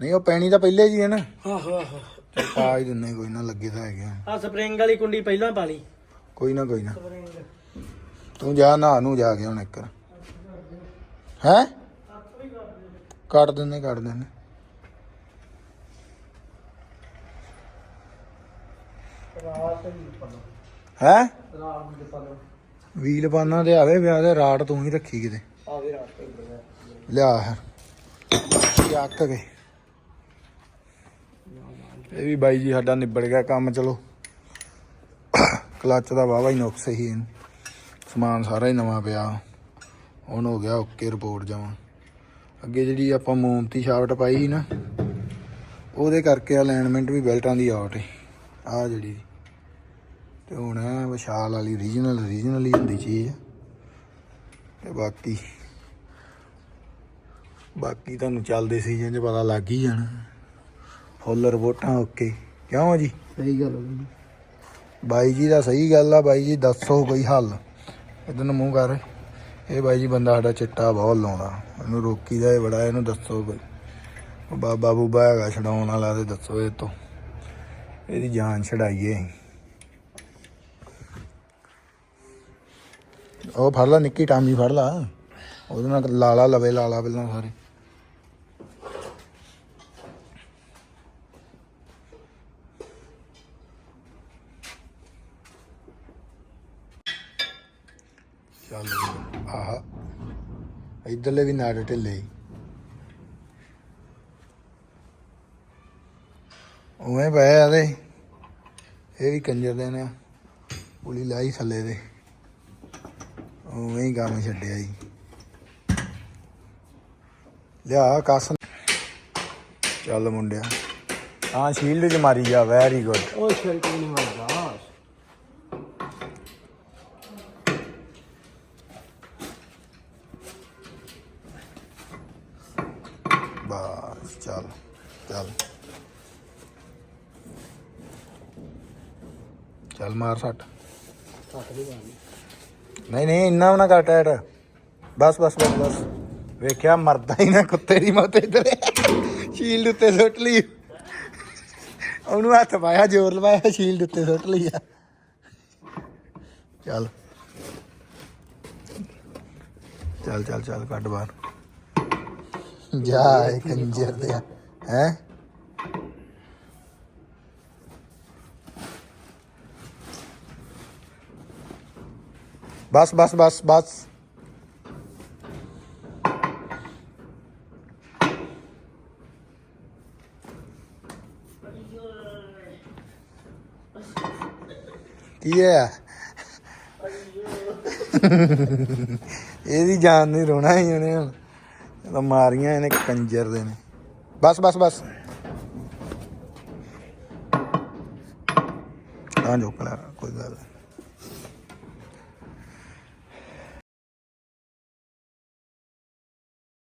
ਨਹੀਂ ਉਹ ਪੈਣੀ ਤਾਂ ਪਹਿਲੇ ਜੀ ਹੈ ਨਾ। ਆਹੋ ਆਹੋ। ਪਾ ਹੀ ਦਿੰਨੇ ਕੋਈ ਨਾ ਲੱਗੇ ਤਾਂ ਹੈਗੇ ਆ। ਆ ਸਪਰਿੰਗ ਵਾਲੀ ਕੁੰਡੀ ਪਹਿਲਾਂ ਪਾ ਲਈ। ਕੋਈ ਨਾ ਕੋਈ ਨਾ। ਤੂੰ ਜਾ ਨਾ ਨੂੰ ਜਾ ਕੇ ਹੁਣ ਇੱਕ ਹੈ? ਕੱਟ ਦਿੰਨੇ ਕੱਟ ਦਿੰਨੇ। ਹੈ? ਵੀਲ ਪਾਨਾ ਤੇ ਆਵੇ ਵਿਆਹ ਦੇ ਰਾੜ ਤੂੰ ਹੀ ਰੱਖੀ ਕਿਤੇ। ਆਵੇ ਰਾੜ ਤੇ ਲਿਆ ਯਾਰ ਯਾਕ ਗਏ ਇਹ ਵੀ ਬਾਈ ਜੀ ਸਾਡਾ ਨਿਬੜ ਗਿਆ ਕੰਮ, ਚਲੋ। ਕਲਚ ਦਾ ਵਾਵਾ ਹੀ ਨੁਕਸ ਹੀ ਸਮਾਨ ਸਾਰਾ ਹੀ ਨਵਾਂ ਪਿਆ। ਹੁਣ ਹੋ ਗਿਆ ਓਕੇ ਰਿਪੋਰਟ ਜਾਵਾਂ ਅੱਗੇ ਜਿਹੜੀ ਆਪਾਂ ਮੋਮਤੀ ਸ਼ਾਫਟ ਪਾਈ ਸੀ ਨਾ, ਉਹਦੇ ਕਰਕੇ ਅਲਾਈਨਮੈਂਟ ਵੀ ਬੈਲਟਾਂ ਦੀ ਆਊਟ ਹੈ ਆ ਜਿਹੜੀ। ਤੇ ਹੁਣ ਇਹ ਵਿਸ਼ਾਲ ਵਾਲੀ ਰੀਜਨਲ ਰੀਜਨਲ ਹੀ ਹੁੰਦੀ ਚੀਜ਼। ਤੇ ਬਾਕੀ ਬਾਕੀ ਤੁਹਾਨੂੰ ਚੱਲਦੇ ਸੀਜ਼ਨ 'ਚ ਪਤਾ ਲੱਗ ਹੀ ਜਾਣਾ। ਫੁੱਲ ਰਿਪੋਰਟਾਂ ਓਕੇ। ਕਿਉਂ ਜੀ? ਸਹੀ ਗੱਲ ਹੋ ਬਾਈ ਜੀ ਦਾ ਸਹੀ ਗੱਲ ਆ ਬਾਈ ਜੀ ਦੱਸੋ ਕੋਈ ਹੱਲ। ਇਧਰ ਨੂੰ ਮੂੰਹ ਕਰ। ਇਹ ਬਾਈ ਜੀ ਬੰਦਾ ਸਾਡਾ ਚਿੱਟਾ ਬਹੁਤ ਲਾਉਂਦਾ। ਇਹਨੂੰ ਰੋਕੀਦਾ ਇਹ ਬੜਾ ਇਹਨੂੰ ਦੱਸੋ ਕੋਈ। ਬਾਬਾ ਬੂਬਾ ਹੈਗਾ ਛਡਾਉਣ ਵਾਲਾ ਤੇ ਦੱਸੋ ਇਹ ਤੋਂ। ਇਹਦੀ ਜਾਨ ਛਡਾਈਏ ਉਹ ਫੜ ਲਾ ਨਿੱਕੀ ਟਾਮੀ ਫੜ ਲਾ। ਉਹਦੇ ਨਾਲ ਲਾਲਾ ਲਵੇ ਲਾਲਾ ਪਹਿਲਾਂ ਸਾਰੇ ਚੱਲ ਆਹ, ਇਧਰਲੇ ਵੀ ਨਾੜ ਢਿੱਲੇ ਉਵੇਂ ਪਏ ਆ ਦੇ ਇਹ ਵੀ ਕੰਜਰ ਦੇ ਨੇ ਪੁਲੀ ਲਾਈ ਥੱਲੇ ਦੇ ਉਵੇਂ ਹੀ ਕੰਮ ਛੱਡਿਆ ਜੀ। ਲਿਆ ਕਸ। ਚੱਲ ਮੁੰਡਿਆ, ਹਾਂ ਸ਼ੀਲਡ ਚ ਮਾਰੀ ਜਾ ਵੈਰੀ ਗੁੱਡ ਉਹ ਸ਼ਰਟ ਨਹੀਂ ਮਰਦਾ 60 ਨਹੀਂ ਨਹੀਂ, ਇੰਨਾ ਨਾ ਕਰ ਟੈਟ ਬਸ ਬਸ ਬਸ ਬਸ। ਵੇਖਿਆ, ਮਰਦਾ ਹੀ ਨਾ ਕੁੱਤੇ ਦੀ ਮੌਤ ਇਧਰ। ਸ਼ੀਲਡ ਉੱਤੇ ਸੁੱਟ ਲਈ। ਉਹਨੂੰ ਹੱਥ ਪਾਇਆ, ਜ਼ੋਰ ਲਵਾਇਆ ਸ਼ੀਲਡ ਉੱਤੇ ਸੁੱਟ ਲਈ ਆ। ਚੱਲ। ਚੱਲ ਚੱਲ ਚੱਲ, ਕੱਢ ਬਾਹਰ। ਜਾ ਕੰਜਰ ਦੇ ਹੈ? ਬਸ ਬਸ ਬਸ ਬਸ। ਕੀ ਹੈ? ਇਹਦੀ ਜਾਨ ਨਹੀਂ ਰੋਣਾ ਹੀ ਉਹਨੇ ਹੁਣ। ਤਾਂ ਮਾਰੀਆਂ ਇਹਨੇ ਕੰਜਰ ਦੇ ਨੇ। ਬਸ ਬਸ ਬਸ। ਹਾਂ ਜੋ ਕਲਾ ਕੋਈ ਗੱਲ